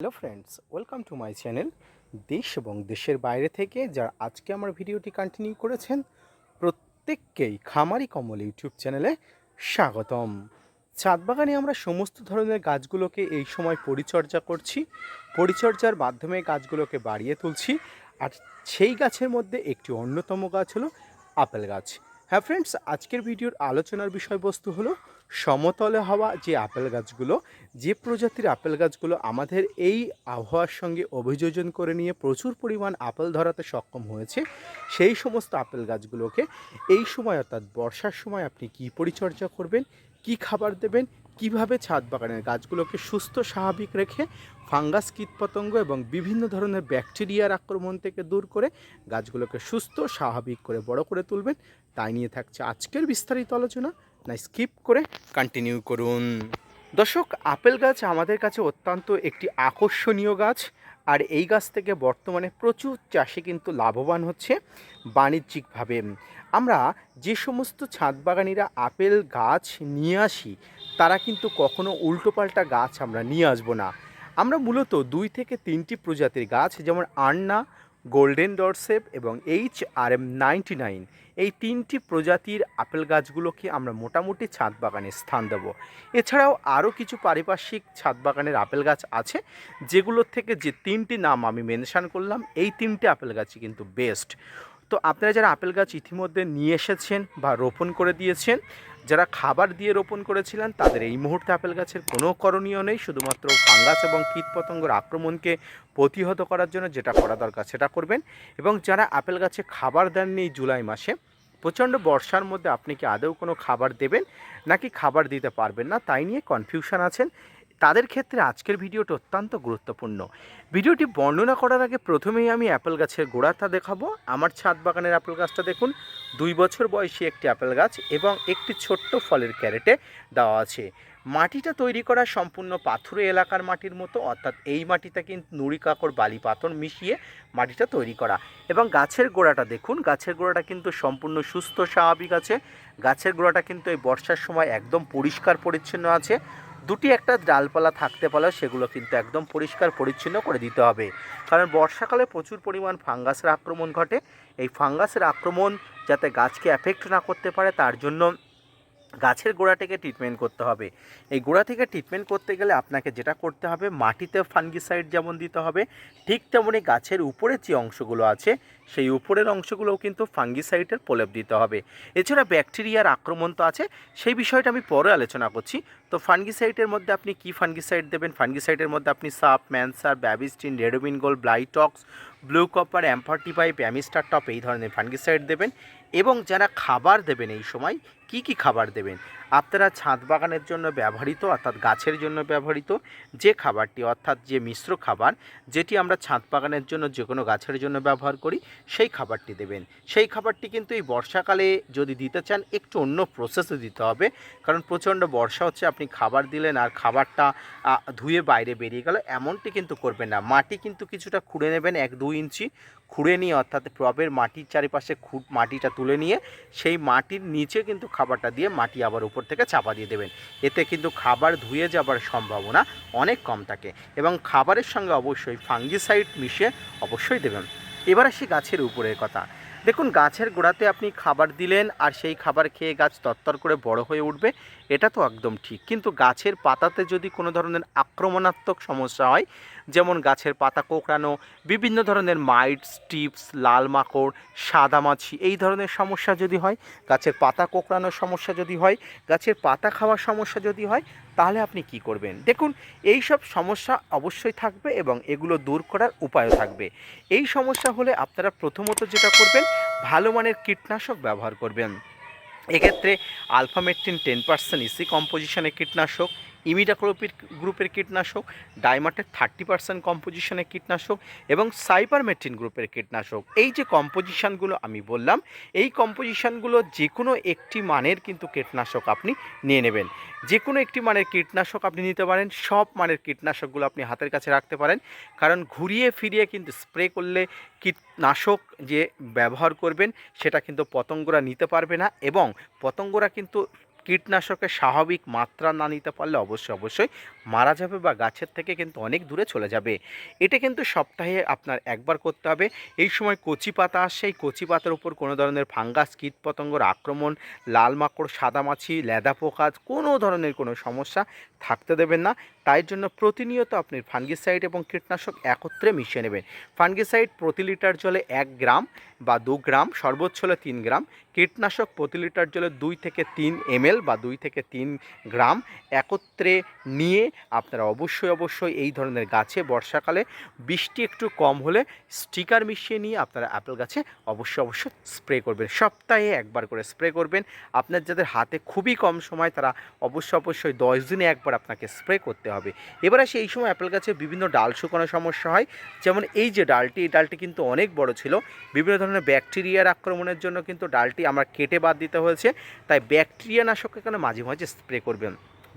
Hello friends welcome to my channel দেশ এবং দেশের বাইরে থেকে, যারা আজকে আমার ভিডিওটি কন্টিনিউ করেছেন, প্রত্যেককেই খামারি কমল ইউটিউব চ্যানেলে স্বাগতম। ছাদ বাগানে আমরা সমস্ত ধরনের গাছগুলোকে এই সময় পরিচর্যা করছি, পরিচর্যার মাধ্যমে গাছগুলোকে বাড়িয়ে তুলছি, আর সেই গাছের মধ্যে একটি অন্যতম গাছ হলো আপেল গাছ। হ্যাঁ ফ্রেন্ডস আজকের ভিডিওর আলোচনার বিষয়বস্তু হলো সমতলে হওয়া যে আপেল গাছগুলো, যে প্রজাতির আপেল গাছগুলো আমাদের এই আবহাওয়ার সঙ্গে অভিযোজন করে নিয়ে প্রচুর পরিমাণ আপেল ধরাতে সক্ষম হয়েছে, সেই সমস্ত আপেল গাছগুলোকে এই সময় অর্থাৎ বর্ষার সময় আপনি কী পরিচর্যা করবেন, কি খাবার দেবেন, কীভাবে ছাদ বাগানের গাছগুলোকে সুস্থ, স্বাভাবিক রেখে ফাঙ্গাস, কীটপতঙ্গ এবং বিভিন্ন ধরনের ব্যাকটেরিয়ার আক্রমণ থেকে দূর করে গাছগুলোকে সুস্থ, স্বাভাবিক করে বড় করে তুলবেন, তাই নিয়ে থাকছে আজকের বিস্তারিত আলোচনা। না স্কিপ করে কন্টিনিউ করুন। দর্শক, আপেল গাছ আমাদের কাছে অত্যন্ত একটি আকর্ষণীয় গাছ, আর এই গাছ থেকে বর্তমানে প্রচুর চাষি কিন্তু লাভবান হচ্ছে বাণিজ্যিকভাবে। আমরা যে সমস্ত ছাদ বাগানিরা আপেল গাছ নিয়ে আসি, তারা কিন্তু কখনো উল্টোপাল্টা গাছ আমরা নিয়ে আসব না। আমরা মূলত দুই থেকে তিনটি প্রজাতির গাছ, যেমন আন্না গোল্ডেন ডরসেপ এবং H R M ninety nine এই তিনটি প্রজাতির আপেল গাছগুলোকে আমরা মোটামুটি ছাদ বাগানে স্থান দেব। এছাড়াও আরও কিছু পারিপার্শ্বিক ছাদ বাগানের আপেল গাছ আছে, যেগুলোর থেকে যে তিনটি নাম আমি মেনশান করলাম, এই তিনটি আপেল গাছই কিন্তু বেস্ট তো আপনারা যারা আপেল গাছ ইতিমধ্যে নিয়ে এসেছেন বা রোপণ করে দিয়েছেন, যারা খাবার দিয়ে রোপণ করেছিলেন, তাদের এই মুহূর্তে আপেল গাছের কোনো করণীয় নেই, শুধুমাত্র ফাঙ্গাস এবং কীটপতঙ্গের আক্রমণকে প্রতিহত করার জন্য যেটা করা দরকার সেটা করবেন। এবং যারা আপেল গাছে খাবার দেননি জুলাই মাসে, প্রচণ্ড বর্ষার মধ্যে আপনি কি আদৌ কোনো খাবার দেবেন, নাকি খাবার দিতে পারবেন না, তাই নিয়ে কনফিউশন আছেন। তাদের ক্ষেত্রে আজকের ভিডিওটি অত্যন্ত গুরুত্বপূর্ণ। ভিডিওটি বর্ণনা করার আগে প্রথমেই আমি অ্যাপেল গাছের গোড়াটা দেখাবো। আমার ছাদ বাগানের অ্যাপেল গাছটা দেখুন, দুই বছর বয়সী একটি অ্যাপেল গাছ এবং একটি ছোট্ট ফলের ক্যারেটে দেওয়া আছে। মাটিটা তৈরি করা সম্পূর্ণ পাথুরে এলাকার মাটির মতো, অর্থাৎ এই মাটিটা কিন্তু নুড়ি, কাকড়, বালি, পাথর মিশিয়ে মাটিটা তৈরি করা। এবং গাছের গোড়াটা দেখুন, গাছের গোড়াটা কিন্তু সম্পূর্ণ সুস্থ, স্বাভাবিক আছে। গাছের গোড়াটা কিন্তু এই বর্ষার সময় একদম পরিষ্কার, পরিচ্ছন্ন আছে। দুটি একটা ডালপালা থাকতে পারলেও সেগুলো কিন্তু একদম পরিষ্কার পরিচ্ছন্ন করে দিতে হবে। কারণ বর্ষাকালে প্রচুর পরিমাণ ফাঙ্গাসের আক্রমণ ঘটে। এই ফাঙ্গাসের আক্রমণ যাতে গাছকে অ্যাফেক্ট না করতে পারে, তার জন্য গাছের গোড়া থেকে ট্রিটমেন্ট করতে হবে। এই গোড়া থেকে ট্রিটমেন্ট করতে গেলে আপনাকে যেটা করতে হবে, মাটিতে ফাঙ্গিসাইড যেমন দিতে হবে, ঠিক তেমনই গাছের উপরের যে অংশগুলো আছে, সেই উপরের অংশগুলোও কিন্তু ফাঙ্গিসাইডের প্রলেপ দিতে হবে। এছাড়া ব্যাকটেরিয়ার আক্রমণ তো আছে, সেই বিষয়টা আমি পরে আলোচনা করছি। তো ফাঙ্গিসাইডের মধ্যে আপনি কি ফাঙ্গিসাইড দেবেন? ফাঙ্গিসাইডের মধ্যে আপনি সাপ, ম্যানসার ব্যাবিস্টিন রেডোবিন গোল ব্লাইটক্স ব্লু কপার অ্যাম্পার্টিপাইপ অ্যামিস্টার টপ এই ধরনের ফাঙ্গিসাইড দেবেন। এবং যারা খাবার দেবেন এই সময় কি কি খাবার দেবেন? আপনারা ছাদ বাগানের জন্য ব্যবহৃত, অর্থাৎ গাছের জন্য ব্যবহৃত যে খাবারটি, অর্থাৎ যে মিশ্র খাবার, যেটি আমরা ছাদ বাগানের জন্য যে কোনো গাছের জন্য ব্যবহার করি, সেই খাবারটি দেবেন। সেই খাবারটি কিন্তু এই বর্ষাকালে যদি দিতে চান, একটু অন্য প্রসেসে দিতে হবে। কারণ প্রচণ্ড বর্ষা হচ্ছে, আপনি খাবার দিলেন আর খাবারটা ধুয়ে বাইরে বেরিয়ে গেল, এমনটি কিন্তু করবেন না। মাটি কিন্তু কিছুটা খুঁড়ে নেবেন এক দু ইঞ্চি। খুঁড়ে নিয়ে, অর্থাৎ টবের মাটির চারিপাশে খুঁট মাটিটা তুলে নিয়ে, সেই মাটির নিচে কিন্তু খাবারটা দিয়ে মাটি আবার উপর থেকে চাপা দিয়ে দেবেন। এতে কিন্তু খাবার ধুয়ে যাবার সম্ভাবনা অনেক কম থাকে এবং খাবারের সঙ্গে অবশ্যই ফাঙ্গিসাইড মিশিয়ে অবশ্যই দেবেন। এবার আসি গাছের উপরের কথা। দেখুন, গাছের গোড়াতে আপনি খাবার দিলেন আর সেই খাবার খেয়ে গাছ তত্তর করে বড় হয়ে উঠবে, এটা তো একদম ঠিক। কিন্তু গাছের পাতাতে যদি কোনো ধরনের আক্রমণাত্মক সমস্যা হয়, যেমন গাছের পাতা কোঁকড়ানো, বিভিন্ন ধরনের মাইটস, টিপস, লাল মাকড়, সাদা মাছি, এই ধরনের সমস্যা যদি হয়, গাছের পাতা কোঁকড়ানোর সমস্যা যদি হয়, গাছের পাতা খাওয়ার সমস্যা যদি হয়, তাহলে আপনি কি করবেন? দেখুন, এই সব সমস্যা অবশ্যই থাকবে এবং এগুলো দূর করার উপায়ও থাকবে। এই সমস্যা হলে আপনারা প্রথমত যেটা করবেন ভালো মানের কীটনাশক ব্যবহার করবেন। এক্ষেত্রে আলফামেট্রিন টেন পার্সেন্ট ইসি কম্পোজিশনের কীটনাশক ইমিডাক্লোপিড গ্রুপের কীটনাশক ডাইমাটের থার্টি পার্সেন্ট কম্পোজিশনের কীটনাশক এবং সাইপারমেট্রিন গ্রুপের কীটনাশক। এই যে কম্পোজিশানগুলো আমি বললাম, এই কম্পোজিশানগুলো যে কোনো একটি মানের কিন্তু কীটনাশক আপনি নিয়ে নেবেন। যে কোনো একটি মানের কীটনাশক আপনি নিতে পারেন, সব মানের কীটনাশকগুলো আপনি হাতের কাছে রাখতে পারেন। কারণ ঘুরিয়ে ফিরিয়ে কিন্তু স্প্রে করলে কীটনাশক যে ব্যবহার করবেন, সেটা কিন্তু পতঙ্গরা নিতে পারবে না এবং পতঙ্গরা কিন্তু কীটনাশকের স্বাভাবিক মাত্রা না নিতে পারলে অবশ্যই অবশ্যই মারা যাবে বা গাছের থেকে কিন্তু অনেক দূরে চলে যাবে। এটা কিন্তু সপ্তাহে আপনার একবার করতে হবে। এই সময় কচি পাতা আসছে এই কচি পাতার উপর কোনো ধরনের ফাঙ্গাস কীটপতঙ্গর আক্রমণ, লাল মাকড়, সাদা মাছি, লেদা পোকা, কোনো ধরনের কোনো সমস্যা থাকতে দেবেন না। তাই জন্য প্রতিনিয়ত আপনি ফাঙ্গিসাইড এবং কীটনাশক একত্রে মিশিয়ে নেবেন। ফাঙ্গিসাইড প্রতি লিটার জলে এক গ্রাম বা দু গ্রাম, সর্বোচ্চ হলে তিন গ্রাম। কীটনাশক প্রতি লিটার জলে দুই থেকে তিন এমএল বা দুই থেকে তিন গ্রাম একত্রে নিয়ে আপনারা অবশ্যই অবশ্যই এই ধরনের গাছে বর্ষাকালে বৃষ্টি একটু কম হলে স্টিকার মিশিয়ে নিয়ে আপনারা অ্যাপেল গাছে অবশ্যই অবশ্যই স্প্রে করবেন। সপ্তাহে একবার করে স্প্রে করবেন। আপনার যাদের হাতে খুবই কম সময়, তারা অবশ্যই অবশ্যই দশ দিনে একবার আপনাকে স্প্রে করতে হবে। এবার আসে, এই সময় অ্যাপেল গাছে বিভিন্ন ডাল শুকানোর সমস্যা হয়। যেমন এই যে ডালটি, এই ডালটি কিন্তু অনেক বড় ছিল। বিভিন্ন ধরনের ব্যাকটেরিয়ার আক্রমণের জন্য কিন্তু ডালটি আমার কেটে বাদ দিতে হয়েছে। তাই ব্যাকটেরিয়া নাশক এখানে মাঝে মাঝে স্প্রে করবেন?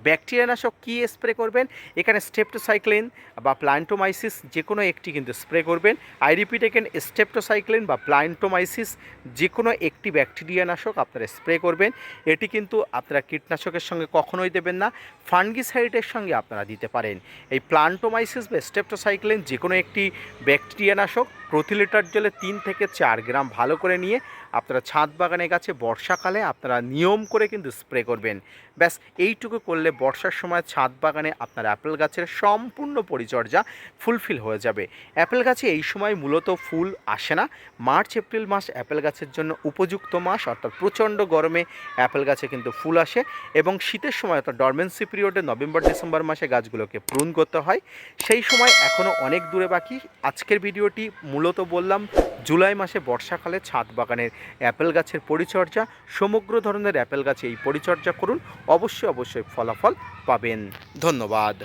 ব্যাকটেরিয়া নাশক কী স্প্রে করবেন? এখানে স্টেপটোসাইক্লিন বা প্লান্টোমাইসিস যে কোনো একটি কিন্তু স্প্রে করবেন। আই রিপিট এখানে স্টেপটোসাইক্লিন বা প্লান্টোমাইসিস যে কোনো একটি ব্যাকটেরিয়া নাশক আপনারা স্প্রে করবেন। এটি কিন্তু আপনারা কীটনাশকের সঙ্গে কখনোই দেবেন না, ফাঙ্গিসাইডের সঙ্গে আপনারা দিতে পারেন। এই প্লান্টোমাইসিস বা স্টেপটোসাইক্লিন যে কোনো একটি ব্যাকটেরিয়া নাশক প্রতি লিটার জলে তিন থেকে চার গ্রাম ভালো করে নিয়ে আপনারা ছাদ বাগানে গাছে বর্ষাকালে আপনারা নিয়ম করে কিন্তু স্প্রে করবেন। ব্যাস, এইটুকু করলে বর্ষার সময় ছাদ বাগানে আপনার অ্যাপেল গাছের সম্পূর্ণ পরিচর্যা ফুলফিল হয়ে যাবে। অ্যাপেল গাছে এই সময় মূলত ফুল আসে না। মার্চ, এপ্রিল মাস অ্যাপেল গাছের জন্য উপযুক্ত মাস, অর্থাৎ প্রচণ্ড গরমে অ্যাপেল গাছে কিন্তু ফুল আসে এবং শীতের সময় অর্থাৎ ডরমেন্সি পিরিয়ডে নভেম্বর, ডিসেম্বর মাসে গাছগুলোকে প্রুন করতে হয়। সেই সময় এখনও অনেক দূরে বাকি। আজকের ভিডিওটি মূলত বললাম, জুলাই মাসে বর্ষাকালে ছাদ বাগানের অ্যাপেল গাছের পরিচর্যা, সমগ্র ধরনের অ্যাপেল গাছে এই পরিচর্যা করুন, অবশ্যই অবশ্যই ফলাফল পাবেন। ধন্যবাদ।